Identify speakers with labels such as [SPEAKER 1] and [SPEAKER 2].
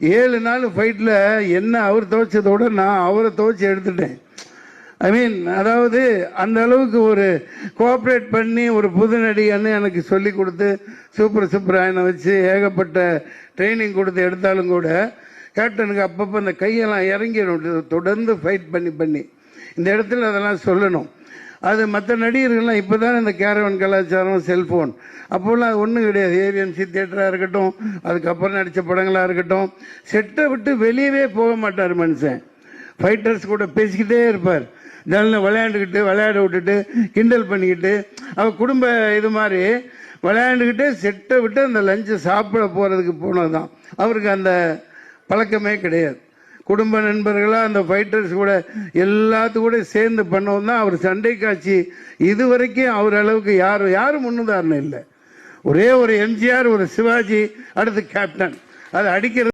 [SPEAKER 1] ஏழு நாள் ஃபைட்டில் என்ன அவர் துவைச்சதோட நான் அவரை துவைச்சி எடுத்துட்டேன். ஐ மீன் அதாவது அந்த அளவுக்கு ஒரு கோஆப்ரேட் பண்ணி ஒரு புது நடிகன்னு எனக்கு சொல்லி கொடுத்து சூப்பர் சுப்பராயனை வச்சு ஏகப்பட்ட ட்ரைனிங் கொடுத்து எடுத்தாலும் கூட கேப்டனுக்கு அப்பப்போ அந்த கையெல்லாம் இறங்கிடும். தொடர்ந்து ஃபைட் பண்ணி பண்ணி. இந்த இடத்துல அதெல்லாம் சொல்லணும். அது மற்ற நடிகர்கள்லாம் இப்போ தான் இந்த கேரவன் கலாச்சாரம் செல்ஃபோன் அப்போல்லாம் அது ஒன்றும் கிடையாது. ஏவிஎம்சி தியேட்டராக இருக்கட்டும் அதுக்கப்புறம் நடித்த படங்களாக இருக்கட்டும். செட்டை விட்டு வெளியவே போக மாட்டார் மனுஷன். ஃபைட்டர்ஸ் கூட பேசிக்கிட்டே இருப்பார். நல்லா விளையாண்டுக்கிட்டு விளையாட விட்டுட்டு கிண்டல் பண்ணிக்கிட்டு அவர் குடும்ப இது மாதிரி விளையாண்டுக்கிட்டே செட்டை விட்டு அந்த லஞ்சை சாப்பிட போகிறதுக்கு போனது தான் அவருக்கு அந்த பழக்கமே கிடையாது. குடும்ப நண்பர்களாக அந்த ஃபைட்டர்ஸ் கூட எல்லாத்து கூட சேர்ந்து பண்ணவும் தான் அவர் சண்டை காட்சி. இது வரைக்கும் அவர் அளவுக்கு யாரும் யாரும் முன்னுதாரணம் இல்லை. ஒரே ஒரு எம்ஜிஆர் ஒரு சிவாஜி அடுத்து கேப்டன் அது அடிக்கிறது